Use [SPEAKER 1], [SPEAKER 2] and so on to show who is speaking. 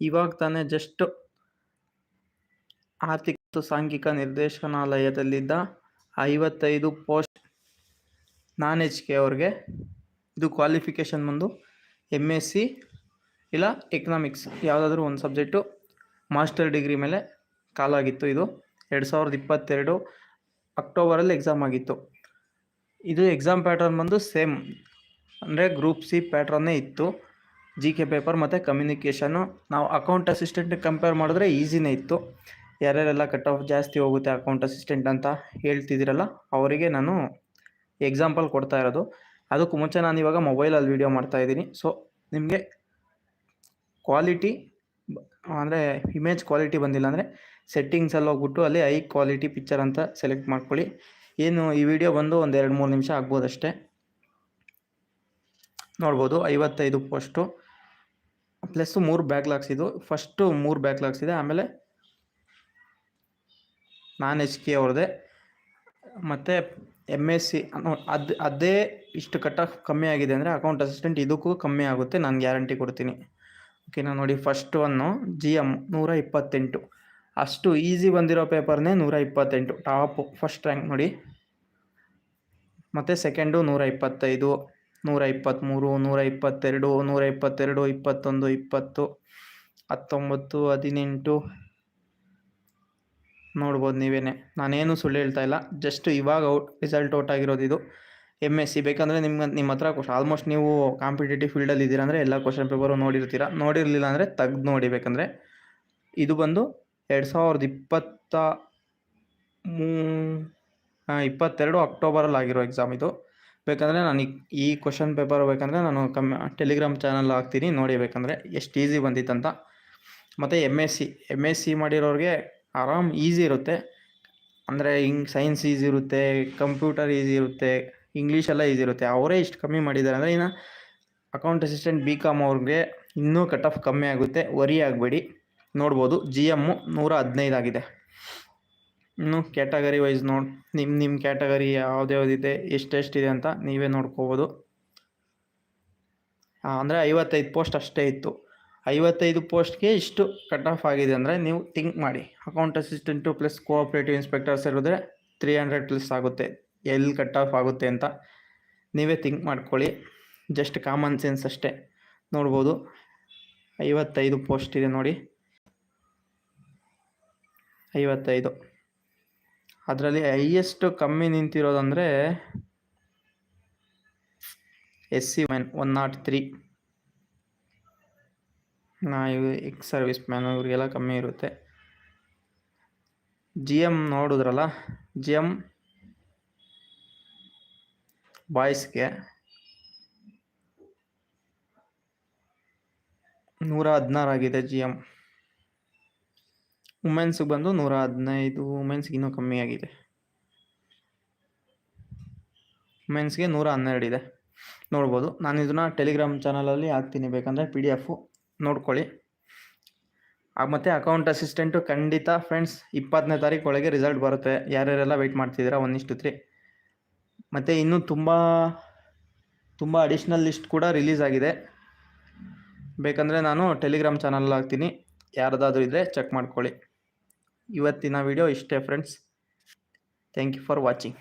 [SPEAKER 1] ಇವಾಗ ತಾನೇ ಜಸ್ಟ್ ಆರ್ಥಿಕ ಮತ್ತು ಸಾಂಘಿಕ ನಿರ್ದೇಶನಾಲಯದಲ್ಲಿದ್ದ ಐವತ್ತೈದು ಪೋಸ್ಟ್ ನಾನ್ ಎಚ್ ಕೆ ಅವ್ರಿಗೆ, ಇದು ಕ್ವಾಲಿಫಿಕೇಷನ್ ಬಂದು ಎಂ ಎಸ್ ಸಿ ಇಲ್ಲ ಎಕನಾಮಿಕ್ಸ್ ಯಾವುದಾದ್ರೂ ಒಂದು ಸಬ್ಜೆಕ್ಟು ಮಾಸ್ಟರ್ ಡಿಗ್ರಿ ಮೇಲೆ ಕಾಲಾಗಿತ್ತು ಇದು. ಎರಡು ಸಾವಿರದ ಇಪ್ಪತ್ತೆರಡು ಅಕ್ಟೋಬರಲ್ಲಿ ಎಕ್ಸಾಮ್ ಆಗಿತ್ತು. ಇದು ಎಕ್ಸಾಮ್ ಪ್ಯಾಟರ್ನ್ ಬಂದು ಸೇಮ್ ಅಂದರೆ ಗ್ರೂಪ್ ಸಿ ಪ್ಯಾಟ್ರನ್ನೇ ಇತ್ತು. ಜಿ ಕೆ ಪೇಪರ್ ಮತ್ತು ಕಮ್ಯುನಿಕೇಷನು ನಾವು ಅಕೌಂಟ್ ಅಸಿಸ್ಟೆಂಟಿಗೆ ಕಂಪೇರ್ ಮಾಡಿದ್ರೆ ಈಸಿನೇ ಇತ್ತು. ಯಾರ್ಯಾರೆಲ್ಲ ಕಟ್ ಆಫ್ ಜಾಸ್ತಿ ಹೋಗುತ್ತೆ ಅಕೌಂಟ್ ಅಸಿಸ್ಟೆಂಟ್ ಅಂತ ಹೇಳ್ತಿದ್ದೀರಲ್ಲ, ಅವರಿಗೆ ನಾನು ಎಕ್ಸಾಂಪಲ್ ಕೊಡ್ತಾ ಇರೋದು. ಅದಕ್ಕೂ ಮುಂಚೆ ನಾನು ಇವಾಗ ಮೊಬೈಲಲ್ಲಿ ವೀಡಿಯೋ ಮಾಡ್ತಾ ಇದ್ದೀನಿ. ಸೊ ನಿಮಗೆ ಕ್ವಾಲಿಟಿ ಅಂದರೆ ಇಮೇಜ್ ಕ್ವಾಲಿಟಿ ಬಂದಿಲ್ಲ ಅಂದರೆ ಸೆಟ್ಟಿಂಗ್ಸಲ್ಲಿ ಹೋಗ್ಬಿಟ್ಟು ಅಲ್ಲಿ ಹೈ ಕ್ವಾಲಿಟಿ ಪಿಕ್ಚರ್ ಅಂತ ಸೆಲೆಕ್ಟ್ ಮಾಡ್ಕೊಳ್ಳಿ. ಏನು ಈ ವಿಡಿಯೋ ಬಂದು ಒಂದು ಎರಡು ಮೂರು ನಿಮಿಷ ಆಗ್ಬೋದು ಅಷ್ಟೇ ನೋಡ್ಬೋದು, ಐವತ್ತೈದು ಪೋಸ್ಟು ಪ್ಲಸ್ಸು ಮೂರು ಬ್ಯಾಕ್ಲಾಗ್ಸ್ ಇದು. ಫಸ್ಟು ಮೂರು ಬ್ಯಾಕ್ಲಾಗ್ಸ್ ಇದೆ. ಆಮೇಲೆ ನಾನ್ ಎಚ್ ಕೆ ಅವ್ರದ್ದೇ. ಮತ್ತು ಎಂ ಎಸ್ ಸಿ ಅದು, ಅದೇ ಇಷ್ಟು ಕಟ್ ಆಫ್ ಕಮ್ಮಿ ಆಗಿದೆ ಅಂದರೆ ಅಕೌಂಟ್ ಅಸಿಸ್ಟೆಂಟ್ ಇದಕ್ಕೂ ಕಮ್ಮಿ ಆಗುತ್ತೆ. ನಾನು ಗ್ಯಾರಂಟಿ ಕೊಡ್ತೀನಿ. ಓಕೆ ನಾನು ನೋಡಿ ಫಸ್ಟ್ ಒನ್ನು ಜಿ ಎಂ ನೂರ ಇಪ್ಪತ್ತೆಂಟು. ಅಷ್ಟು ಈಸಿ ಬಂದಿರೋ ಪೇಪರ್ನೇ ನೂರ ಇಪ್ಪತ್ತೆಂಟು. ಟಾಪು ಫಸ್ಟ್ ರ್ಯಾಂಕ್ ನೋಡಿ. ಮತ್ತು ಸೆಕೆಂಡು ನೂರ ಇಪ್ಪತ್ತೈದು. ನೂರ ಇಪ್ಪತ್ತ್ಮೂರು ನೂರ ಇಪ್ಪತ್ತೆರಡು ನೂರ ಇಪ್ಪತ್ತೆರಡು ಇಪ್ಪತ್ತೊಂದು, ಇಪ್ಪತ್ತು, ಹತ್ತೊಂಬತ್ತು, ಹದಿನೆಂಟು. ನೋಡ್ಬೋದು ನೀವೇನೆ. ನಾನೇನು ಸುಳ್ಳು ಹೇಳ್ತಾ ಇಲ್ಲ. ಜಸ್ಟ್ ಇವಾಗ ಔಟ್ ರಿಸಲ್ಟ್ ಔಟ್ ಆಗಿರೋದು ಇದು. ಎಂ ಎಸ್ ಸಿ ಬೇಕಂದರೆ ನಿಮ್ಗೆ ನಿಮ್ಮ ಹತ್ರ ಕ್ವಶನ್ ಆಲ್ಮೋಸ್ಟ್ ನೀವು ಕಾಂಪಿಟೇಟಿವ್ ಫೀಲ್ಡಲ್ಲಿ ಇದ್ದೀರ ಅಂದರೆ ಎಲ್ಲ ಕ್ವಶನ್ ಪೇಪರು ನೋಡಿರ್ತೀರ. ನೋಡಿರಲಿಲ್ಲ ಅಂದರೆ ತೆಗ್ದು ನೋಡಿ ಬೇಕಂದರೆ. ಇದು ಬಂದು ಎರಡು ಸಾವಿರದ ಇಪ್ಪತ್ತ ಮೂ ಇಪ್ಪತ್ತೆರಡು ಅಕ್ಟೋಬರಲ್ಲಿ ಆಗಿರೋ ಎಕ್ಸಾಮ್ ಇದು. ಬೇಕಂದರೆ ನಾನು ಈ ಕ್ವಶನ್ ಪೇಪರ್ ಬೇಕಂದರೆ ನಾನು ಕಮ್ ಟೆಲಿಗ್ರಾಮ್ ಚಾನಲ್ ಹಾಕ್ತೀನಿ. ನೋಡಿ ಬೇಕಂದರೆ ಎಷ್ಟು ಈಸಿ ಬಂದಿತ್ತಂತ. ಮತ್ತು M S C M S C ಮಾಡಿರೋರಿಗೆ ಆರಾಮ್ ಈಸಿ ಇರುತ್ತೆ. ಅಂದರೆ ಹಿಂಗೆ ಸೈನ್ಸ್ ಈಸಿ ಇರುತ್ತೆ ಕಂಪ್ಯೂಟರ್ ಈಸಿ ಇರುತ್ತೆ ಇಂಗ್ಲೀಷೆಲ್ಲ ಈಸಿ ಇರುತ್ತೆ. ಅವರೇ ಇಷ್ಟು ಕಮ್ಮಿ ಮಾಡಿದ್ದಾರೆ. ಅಂದರೆ ಇನ್ನು ಅಕೌಂಟ್ ಅಸಿಸ್ಟೆಂಟ್ ಬಿ ಕಾಮ್ ಅವ್ರಿಗೆ ಇನ್ನೂ ಕಟ್ ಆಫ್ ಕಮ್ಮಿ ಆಗುತ್ತೆ. ವರಿ ಆಗಬೇಡಿ. ನೋಡ್ಬೋದು. ಜಿ ಎಮ್ಮು ನೂರ ಹದಿನೈದು ಆಗಿದೆ. ಇನ್ನು ಕ್ಯಾಟಗರಿ ವೈಸ್ ನೋಡಿ ನಿಮ್ಮ ನಿಮ್ಮ ಕ್ಯಾಟಗರಿ ಯಾವ್ದು ಯಾವುದಿದೆ ಎಷ್ಟೆಷ್ಟಿದೆ ಅಂತ ನೀವೇ ನೋಡ್ಕೋಬೋದು. ಅಂದರೆ ಐವತ್ತೈದು ಪೋಸ್ಟ್ ಅಷ್ಟೇ ಇತ್ತು. ಐವತ್ತೈದು ಪೋಸ್ಟ್ಗೆ ಇಷ್ಟು ಕಟ್ ಆಫ್ ಆಗಿದೆ ಅಂದರೆ ನೀವು ಥಿಂಕ್ ಮಾಡಿ. Account assistant plus cooperative inspectors ಇರಿದ್ರೆ three hundred plus ಆಗುತ್ತೆ. ಎಲ್ಲಿ ಕಟ್ ಆಫ್ ಆಗುತ್ತೆ ಅಂತ ನೀವೇ ಥಿಂಕ್ ಮಾಡ್ಕೊಳ್ಳಿ. ಜಸ್ಟ್ ಕಾಮನ್ ಸೆನ್ಸ್ ಅಷ್ಟೇ ನೋಡ್ಬೋದು. ಐವತ್ತೈದು ಪೋಸ್ಟ್ ಇದೆ ನೋಡಿ. ಐವತ್ತೈದು. ಅದರಲ್ಲಿ ಹೈಯೆಸ್ಟ್ ಕಮ್ಮಿ ನಿಂತಿರೋದಂದರೆ S C men one not three ನಾ ಇವು ಎಕ್ಸ್ ಸರ್ವಿಸ್ ಮ್ಯಾನ್ ಇವರಿಗೆಲ್ಲ ಕಮ್ಮಿ ಇರುತ್ತೆ. ಜಿ ಎಂ ನೋಡಿದ್ರಲ್ಲ ಜಿ ಎಂ ಬಾಯ್ಸ್ಗೆ ನೂರ ಹದಿನಾರು ಆಗಿದೆ ಜಿ ಎಂ ವುಮೆನ್ಸ್ಗೆ ಬಂದು ನೂರ ಹದಿನೈದು ವುಮೆನ್ಸ್ಗೆ ಇನ್ನೂ ಕಮ್ಮಿ ಆಗಿದೆ ವುಮೆನ್ಸ್ಗೆ ನೂರ ಹನ್ನೆರಡು ಇದೆ ನೋಡ್ಬೋದು. ನಾನು ಇದನ್ನು ಟೆಲಿಗ್ರಾಮ್ ಚಾನಲಲ್ಲಿ ಹಾಕ್ತೀನಿ. ಬೇಕಂದರೆ ಪಿ ಡಿ ಎಫು ನೋಡ್ಕೊಳ್ಳಿ ಮತ್ತು ಅಕೌಂಟ್ ಅಸಿಸ್ಟೆಂಟು ಖಂಡಿತ ಫ್ರೆಂಡ್ಸ್ ಇಪ್ಪತ್ತನೇ ತಾರೀಕು ಒಳಗೆ ರಿಸಲ್ಟ್ ಬರುತ್ತೆ. ಯಾರ್ಯಾರೆಲ್ಲ ವೆಯ್ಟ್ ಮಾಡ್ತಿದ್ದೀರಾ? ಒಂದಿಷ್ಟು ತ್ರೀ ಮತ್ತು ಇನ್ನೂ ತುಂಬ ತುಂಬ ಅಡಿಷ್ನಲ್ ಲಿಸ್ಟ್ ಕೂಡ ರಿಲೀಸ್ ಆಗಿದೆ. ಬೇಕಂದರೆ ನಾನು ಟೆಲಿಗ್ರಾಮ್ ಚಾನಲ್ ಹಾಕ್ತೀನಿ. ಯಾರ್ದಾದ್ರೂ ಇದ್ದರೆ ಚೆಕ್ ಮಾಡ್ಕೊಳ್ಳಿ. ಇವತ್ತಿನ ವಿಡಿಯೋ ಇಷ್ಟೇ friends thank you for watching